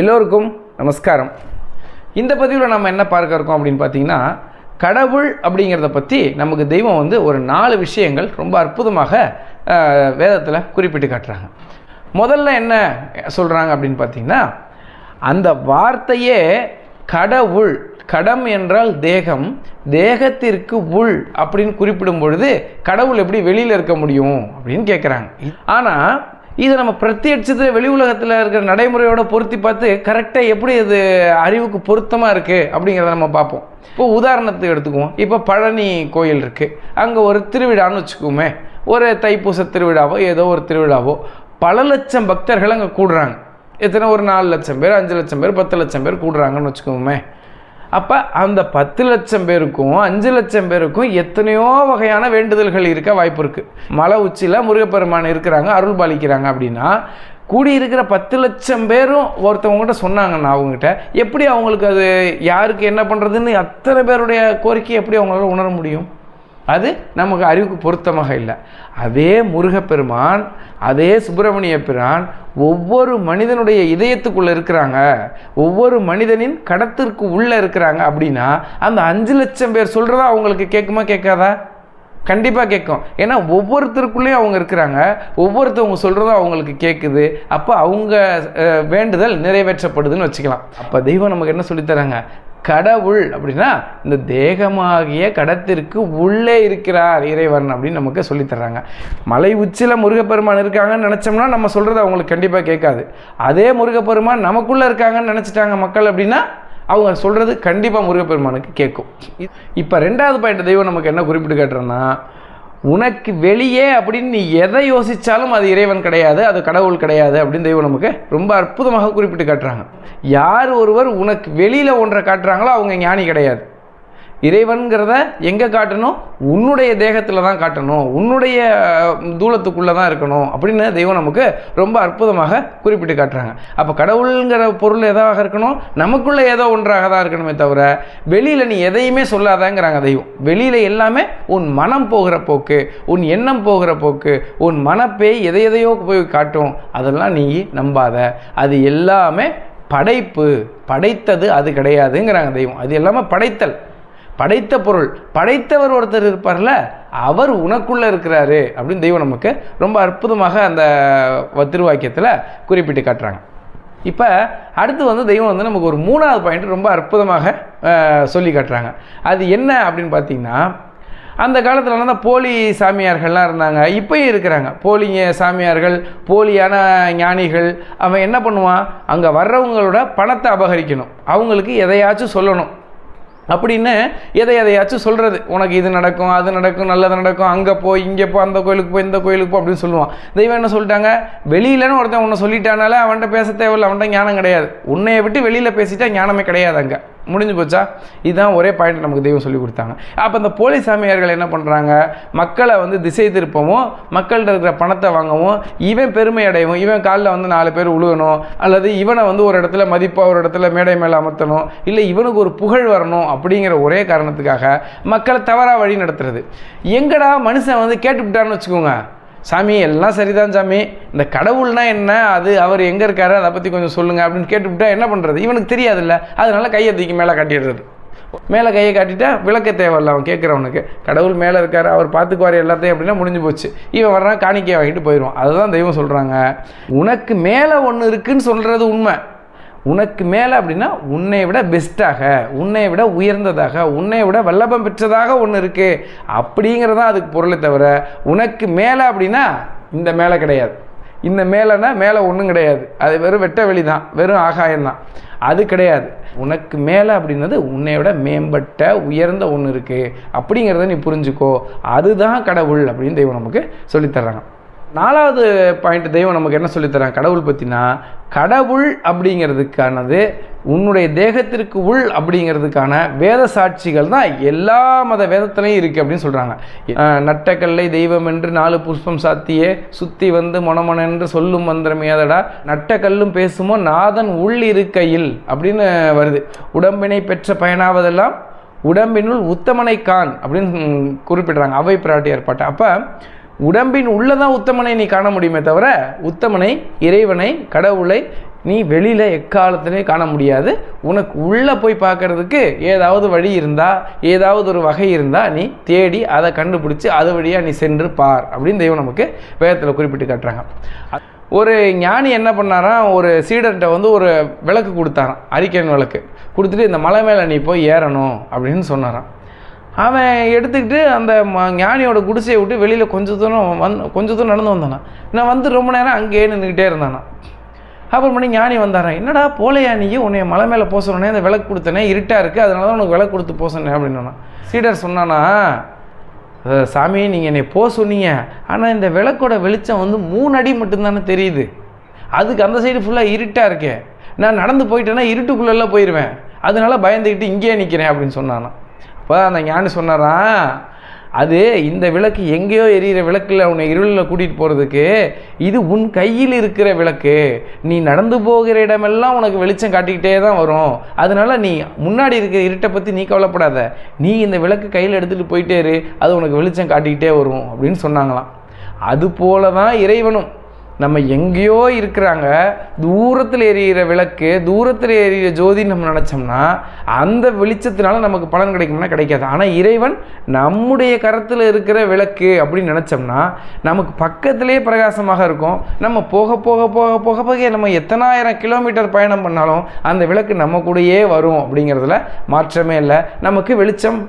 எல்லோருக்கும் நமஸ்காரம். இந்த பதிவில் நம்ம என்ன பார்க்க இருக்கோம் அப்படின்னு பார்த்தீங்கன்னா கடவுள் அப்படிங்கிறத பற்றி நமக்கு தெய்வம் வந்து ஒரு நாலு விஷயங்கள் ரொம்ப அற்புதமாக வேதத்தில் குறிப்பிட்டு காட்டுறாங்க. முதல்ல என்ன சொல்கிறாங்க அப்படின்னு பார்த்தீங்கன்னா அந்த வார்த்தையே கடவுள் கடம் என்றால் தேகம் தேகத்திற்கு உள் அப்படின்னு குறிப்பிடும் பொழுது கடவுள் எப்படி வெளியில் இருக்க முடியும் அப்படின்னு கேட்குறாங்க ஆனால் இதை நம்ம பிரத்யட்சத்தில் வெளி உலகத்தில் இருக்கிற நடைமுறையோட பொருத்தி பார்த்து கரெக்டாக எப்படி அது அறிவுக்கு பொருத்தமாக இருக்குது அப்படிங்கிறத நம்ம பார்ப்போம். இப்போ உதாரணத்துக்கு எடுத்துக்குவோம். இப்போ பழனி கோயில் இருக்குது அங்கே ஒரு திருவிழான்னு வச்சுக்கோமே. ஒரு தைப்பூச திருவிழாவோ ஏதோ ஒரு திருவிழாவோ பல லட்சம் பக்தர்கள் அங்கே கூடுறாங்க. எத்தனை? ஒரு நாலு லட்சம் பேர் அஞ்சு லட்சம் பேர் பத்து லட்சம் பேர் கூடுறாங்கன்னு வச்சுக்கோமே. அப்போ அந்த பத்து லட்சம் பேருக்கும் அஞ்சு லட்சம் பேருக்கும் எத்தனையோ வகையான வேண்டுதல்கள் இருக்க வாய்ப்பு இருக்குது மலை உச்சியில் முருகப்பெருமான் இருக்கிறாங்க அருள் பாலிக்கிறாங்க அப்படின்னா கூடி இருக்கிற பத்து லட்சம் பேரும் ஒருத்தவங்ககிட்ட சொன்னாங்கண்ணா அவங்ககிட்ட எப்படி அவங்களுக்கு அது யாருக்கு என்ன பண்ணுறதுன்னு அத்தனை பேருடைய கோரிக்கை எப்படி அவங்களால உணர முடியும்? அது நமக்கு அறிவுக்கு பொருத்தமாக இல்லை. அதே முருகப்பெருமான் அதே சுப்பிரமணிய பிரான் ஒவ்வொரு மனிதனுடைய இதயத்துக்குள்ளே இருக்கிறாங்க. ஒவ்வொரு மனிதனின் கடத்திற்கு உள்ளே இருக்கிறாங்க அப்படின்னா அந்த அஞ்சு லட்சம் பேர் சொல்கிறதா அவங்களுக்கு கேட்குமா கேட்காதா? கண்டிப்பாக கேட்கும். ஏன்னா ஒவ்வொருத்தருக்குள்ளேயும் அவங்க இருக்கிறாங்க. ஒவ்வொருத்தவங்க சொல்கிறதும் அவங்களுக்கு கேட்குது அப்போ அவங்க வேண்டுதல் நிறைவேற்றப்படுதுன்னு வச்சுக்கலாம். அப்போ தெய்வம் நமக்கு என்ன சொல்லித்தராங்க? கடவுள் அப்படின்னா இந்த தேகமாகிய கடத்திற்கு உள்ளே இருக்கிறார் இறைவன் அப்படின்னு நமக்கு சொல்லித்தர்றாங்க மலை உச்சியில் முருகப்பெருமான் இருக்காங்கன்னு நினச்சோம்னா நம்ம சொல்கிறது அவங்களுக்கு கண்டிப்பாக கேட்காது. அதே முருகப்பெருமான் நமக்குள்ளே இருக்காங்கன்னு நினச்சிட்டாங்க மக்கள் அப்படின்னா அவங்க சொல்கிறது கண்டிப்பாக முருகப்பெருமானுக்கு கேட்கும். இப்போ ரெண்டாவது பாயிண்ட் தெய்வம் நமக்கு என்ன குறிப்பிட்டு கேட்டுறோன்னா உனக்கு வெளியே அப்படின்னு நீ எதை யோசித்தாலும் அது இறைவன் கிடையாது அது கடவுள் கிடையாது அப்படின்னு தெய்வம் நமக்கு ரொம்ப அற்புதமாக குறிப்பிட்டு காட்டுறாங்க. யார் ஒருவர் உனக்கு வெளியில் ஒன்றை காட்டுறாங்களோ அவங்க ஞானி கிடையாது. இறைவன்கிறத எங்கே காட்டணும்? உன்னுடைய தேகத்தில் தான் காட்டணும். உன்னுடைய தூளத்துக்குள்ளே தான் இருக்கணும். அப்படின்னு தெய்வம் நமக்கு ரொம்ப அற்புதமாக குறிப்பிட்டு காட்டுறாங்க. அப்போ கடவுளுங்கிற பொருள் எதாக இருக்கணும்? நமக்குள்ளே ஏதோ ஒன்றாக தான் இருக்கணுமே தவிர வெளியில் நீ எதையுமே சொல்லாதாங்கிறாங்க தெய்வம். வெளியில் எல்லாமே உன் மனம் போகிற போக்கு உன் எண்ணம் போகிற போக்கு உன் மனப்பேய் எதை எதையோ போய் காட்டும். அதெல்லாம் நீ நம்பாத. அது எல்லாமே படைப்பு. படைத்தது அது கிடையாதுங்கிறாங்க தெய்வம். அது எல்லாமே படைத்தல். படைத்த பொருள். படைத்தவர் ஒருத்தர் இருப்பார்ல அவர் உனக்குள்ளே இருக்கிறாரு அப்படின்னு தெய்வம் நமக்கு ரொம்ப அற்புதமாக அந்த திருவாக்கியத்தில் குறிப்பிட்டு காட்டுறாங்க. இப்போ அடுத்து வந்து தெய்வம் வந்து நமக்கு ஒரு மூணாவது பாயிண்ட் ரொம்ப அற்புதமாக சொல்லி காட்டுறாங்க. அது என்ன அப்படின்னு பார்த்தீங்கன்னா அந்த காலத்தில் தான் போலி சாமியார்கள்லாம் இருந்தாங்க. இப்போயும் இருக்கிறாங்க. போலிங்க சாமியார்கள் போலியான ஞானிகள் அவன் என்ன பண்ணுவான்? அங்கே வர்றவங்களோட பணத்தை அபகரிக்கணும். அவங்களுக்கு எதையாச்சும் சொல்லணும். அப்படின்னு எதை எதையாச்சும் சொல்கிறது உனக்கு இது நடக்கும் அது நடக்கும் நல்லது நடக்கும் அங்கே போய் இங்கே போ அந்த கோயிலுக்கு போய் இந்த கோயிலுக்கு போ அப்படின்னு சொல்லுவான். தெய்வம் என்ன சொல்லிட்டாங்க? வெளியிலன்னு ஒருத்தன் உன்னை சொல்லிட்டானால அவன்கிட்ட பேச தேவையில்லை அவன்கிட்ட ஞானம் கிடையாது. உன்னைய விட்டு வெளியில் பேசிட்டா ஞானமே கிடையாது அங்கே. முடிஞ்சு போச்சா? இதுதான் ஒரே பாயிண்ட் நமக்கு தெய்வம் சொல்லி கொடுத்தாங்க. அப்போ இந்த போலி சாமியார்கள் என்ன பண்ணுறாங்க மக்களை வந்து திசை திருப்பவும் மக்கள்கிட்ட இருக்கிற பணத்தை வாங்கவும் இவன் பெருமை அடையவும் இவன் காலில் வந்து நாலு பேர் உழுகணும் அல்லது இவனை வந்து ஒரு இடத்துல மதிப்பாக ஒரு இடத்துல மேடை மேலே அமர்த்தணும் இல்லை இவனுக்கு ஒரு புகழ் வரணும் அப்படிங்கிற ஒரே காரணத்துக்காக மக்களை தவறாக வழி நடத்துறது. எங்கடா மனுஷன் வந்து கேட்டுவிட்டான்னு வச்சுக்கோங்க. சாமி எல்லாம் சரிதான் சாமி. இந்த கடவுள்னா என்ன? அது அவர் எங்கே இருக்காரு? அதை பற்றி கொஞ்சம் சொல்லுங்கள் அப்படின்னு கேட்டுவிட்டா என்ன பண்ணுறது இவனுக்கு தெரியாதுல்ல. அதனால கையை தூக்கி மேலே காட்டிடுறது. மேலே கையை காட்டிட்டா விளக்க தேவையில்ல அவன் கேட்குறவனுக்கு. கடவுள் மேலே இருக்கார் அவர் பார்த்துக்குவார் எல்லாத்தையும் அப்படின்னா முடிஞ்சு போச்சு. இவன் வர்றான் காணிக்கையை வாங்கிட்டு போயிடுவான். அதுதான் தெய்வம் சொல்கிறாங்க உனக்கு மேலே ஒன்று இருக்குன்னு சொல்கிறது உண்மை. உனக்கு மேலே அப்படின்னா உன்னை விட பெஸ்ட்டாக உன்னை விட உயர்ந்ததாக உன்னை விட வல்லபம் பெற்றதாக ஒன்று இருக்குது அப்படிங்கிறதான் அதுக்கு பொருளை தவிர உனக்கு மேலே அப்படின்னா இந்த மேலே கிடையாது. இந்த மேலேனா மேலே ஒன்றும் கிடையாது. அது வெறும் வெட்ட வெளி தான் வெறும் ஆகாயம்தான் அது கிடையாது. உனக்கு மேலே அப்படின்னது உன்னை விட மேம்பட்ட உயர்ந்த ஒன்று இருக்குது அப்படிங்கிறத நீ புரிஞ்சுக்கோ. அதுதான் கடவுள் அப்படின்னு தெய்வம் நமக்கு சொல்லித்தர்றாங்க நாலாவது பாயிண்ட் தெய்வம் நமக்கு என்ன சொல்லித்தரான் கடவுள் பற்றினா கடவுள் அப்படிங்கிறதுக்கானது உன்னுடைய தேகத்திற்கு உள் அப்படிங்கிறதுக்கான வேத சாட்சிகள் தான் எல்லா மத வேதத்துலையும் இருக்குது அப்படின்னு சொல்கிறாங்க நட்டக்கல்லை தெய்வம் என்று நாலு புஷ்பம் சாத்தியே சுத்தி வந்து மொனமொனென்று சொல்லும் மந்திரம் ஏதடா நட்டக்கல்லும் பேசுமோ நாதன் உள் இருக்கையில் அப்படின்னு வருது. உடம்பினை பெற்ற பயனாவதெல்லாம் உடம்பினுள் உத்தமனை கான் அப்படின்னு குறிப்பிடுறாங்க. அவை பிராட்டியார் பாட்டு. அப்போ உடம்பின் உள்ளதான் உத்தமனை நீ காண முடியுமே தவிர உத்தமனை இறைவனை கடவுளை நீ வெளியில் எக்காலத்திலே காண முடியாது. உனக்கு உள்ளே போய் பார்க்கறதுக்கு ஏதாவது வழி இருந்தால் ஏதாவது ஒரு வகை இருந்தால் நீ தேடி அதை கண்டுபிடிச்சி அது வழியாக நீ சென்று பார் அப்படின்னு தெய்வம் நமக்கு வேதத்தில் குறிப்பிட்டு காட்டுறாங்க. ஒரு ஞானி என்ன பண்ணாராம் ஒரு சீடர்கிட்ட வந்து ஒரு விளக்கு கொடுத்தாராம் அரிக்கன் விளக்கு. கொடுத்துட்டு இந்த மலை மேலே நீ போய் ஏறணும் அப்படின்னு சொன்னாராம். அவன் எடுத்துக்கிட்டு அந்த ம- ஞானியோட குடிசையை விட்டு வெளியில் கொஞ்ச தூரம் வந் கொஞ்ச தூரம் நடந்து வந்தானா. நான் வந்து ரொம்ப நேரம் அங்கேயே நின்றுக்கிட்டே இருந்தானா. அப்புறம் பண்ணி ஞானி வந்தாரான் என்னடா போலையா நீ? உன்னை மலை மேலே போக அந்த விளக்கு கொடுத்தனே இருட்டாக இருக்குது அதனால தான் உனக்கு விளக்கு கொடுத்து போக அப்படின்னா சீடர் சொன்னானா சாமி நீங்கள் என்னை போக சொன்னீங்க. ஆனால் இந்த விளக்கோட வெளிச்சம் வந்து மூணு அடி மட்டும்தானே தெரியுது. அதுக்கு அந்த சைடு ஃபுல்லாக இருட்டாக இருக்கேன் நான் நடந்து போயிட்டேன்னா இருட்டுக்குள்ளெல்லாம் போயிடுவேன் அதனால பயந்துக்கிட்டு இங்கேயே நிற்கிறேன் அப்படின்னு சொன்னானா. இப்போ அந்த ஞானி சொன்னாரான் அது இந்த விளக்கு எங்கேயோ எரியிற விளக்கில் உன்னை இருளில் கூட்டிகிட்டு போகிறதுக்கு இது உன் கையில் இருக்கிற விளக்கு. நீ நடந்து போகிற இடமெல்லாம் உனக்கு வெளிச்சம் காட்டிக்கிட்டே தான் வரும். அதனால நீ முன்னாடி இருக்கிற இருட்டை பற்றி நீ கவலைப்படாத. நீ இந்த விளக்கு கையில் எடுத்துகிட்டு போயிட்டே இரு. அது உனக்கு வெளிச்சம் காட்டிக்கிட்டே வரும் அப்படின்னு சொன்னாங்களாம். அது போல தான் இறைவனும். நம்ம எங்கேயோ இருக்கிறாங்க தூரத்தில் எரியிற விளக்கு தூரத்தில் எரியிற ஜோதின்னு நம்ம நினச்சோம்னா அந்த வெளிச்சத்தினால நமக்கு பலன் கிடைக்கும்னா கிடைக்காது. ஆனால் இறைவன் நம்முடைய கரத்தில் இருக்கிற விளக்கு அப்படின்னு நினச்சோம்னா நமக்கு பக்கத்திலே பிரகாசமாக இருக்கும். நம்ம போக போக போக போக போக நம்ம எத்தனாயிரம் கிலோமீட்டர் பயணம் பண்ணாலும் அந்த விளக்கு நம்ம கூடயே வரும் அப்படிங்கிறதுல மாற்றமே இல்லை. நமக்கு வெளிச்சம்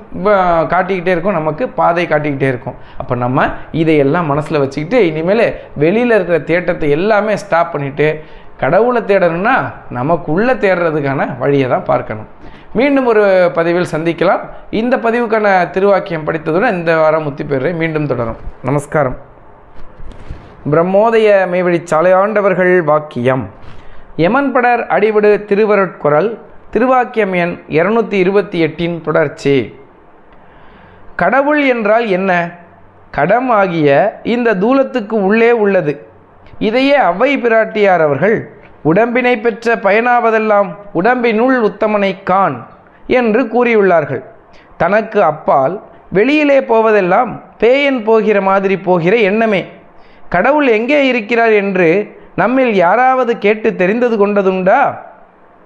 காட்டிக்கிட்டே இருக்கும் நமக்கு பாதை காட்டிக்கிட்டே இருக்கும். அப்போ நம்ம இதையெல்லாம் மனசில் வச்சுக்கிட்டு இனிமேல் வெளியில் இருக்கிற தேட்டத்தை எல்லாமே ஸ்டாப் பண்ணிவிட்டு கடவுளை தேடணும்னா நமக்குள்ளே தேடுறதுக்கான வழியை தான் பார்க்கணும். மீண்டும் ஒரு பதிவில் சந்திக்கலாம். இந்த பதிவுக்கான திருவாக்கியம் படித்ததுடன் இந்த வாரம் முத்தி பெறுரை மீண்டும் தொடரும். நமஸ்காரம். பிரம்மோதய மேவழி சாலையாண்டவர்கள் வாக்கியம். யமன்படர் அடிவிடு திருவருட்குரல். திருவாக்கியம் எண் இருநூத்தி இருபத்தி எட்டின் தொடர்ச்சி. கடவுள் என்றால் என்ன? கடம் ஆகிய இந்த தூலத்துக்கு உள்ளே உள்ளது. இதையே அவ்வை பிராட்டியார் அவர்கள் உடம்பினை பெற்ற பயனாவதெல்லாம் உடம்பினுள் உத்தமனை காண் என்று கூறியுள்ளார்கள். தனக்கு அப்பால் வெளியிலே போவதெல்லாம் பேயன் போகிற மாதிரி போகிற எண்ணமே. கடவுள் எங்கே இருக்கிறார் என்று நம்மில் யாராவது கேட்டு தெரிந்தது கொண்டதுண்டா?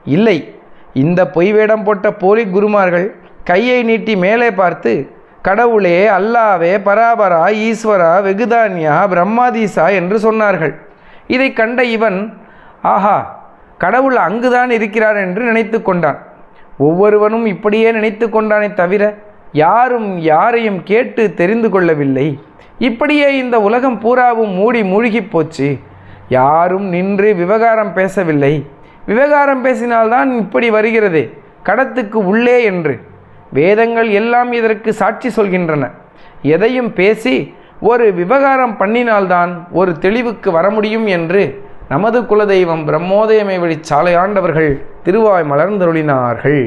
இல்லை. இந்த பொய் வேடம் போட்ட போலி குருமார்கள் கையை நீட்டி மேலே பார்த்து கடவுளே அல்லாவே பராபரா ஈஸ்வரா வெகுதான்யா பிரம்மாதீசா என்று சொன்னார்கள். இதை கண்ட இவன் ஆஹா கடவுள் அங்குதான் இருக்கிறார் என்று நினைத்து கொண்டான். ஒவ்வொருவனும் இப்படியே நினைத்து கொண்டானே தவிர யாரும் யாரையும் கேட்டு தெரிந்து கொள்ளவில்லை. இப்படியே இந்த உலகம் பூராவும் மூடி மூழ்கிப் போச்சு. யாரும் நின்று விவகாரம் பேசவில்லை. விவகாரம் பேசினால்தான் இப்படி வருகிறது கடத்துக்கு உள்ளே என்று. வேதங்கள் எல்லாம் இதற்கு சாட்சி சொல்கின்றன. எதையும் பேசி ஒரு விவகாரம் பண்ணினால்தான் ஒரு தெளிவுக்கு வர முடியும் என்று நமது குலதெய்வம் பிரம்மோதயமை வழி சாலையாண்டவர்கள் திருவாய் மலர்ந்தருளினார்கள்.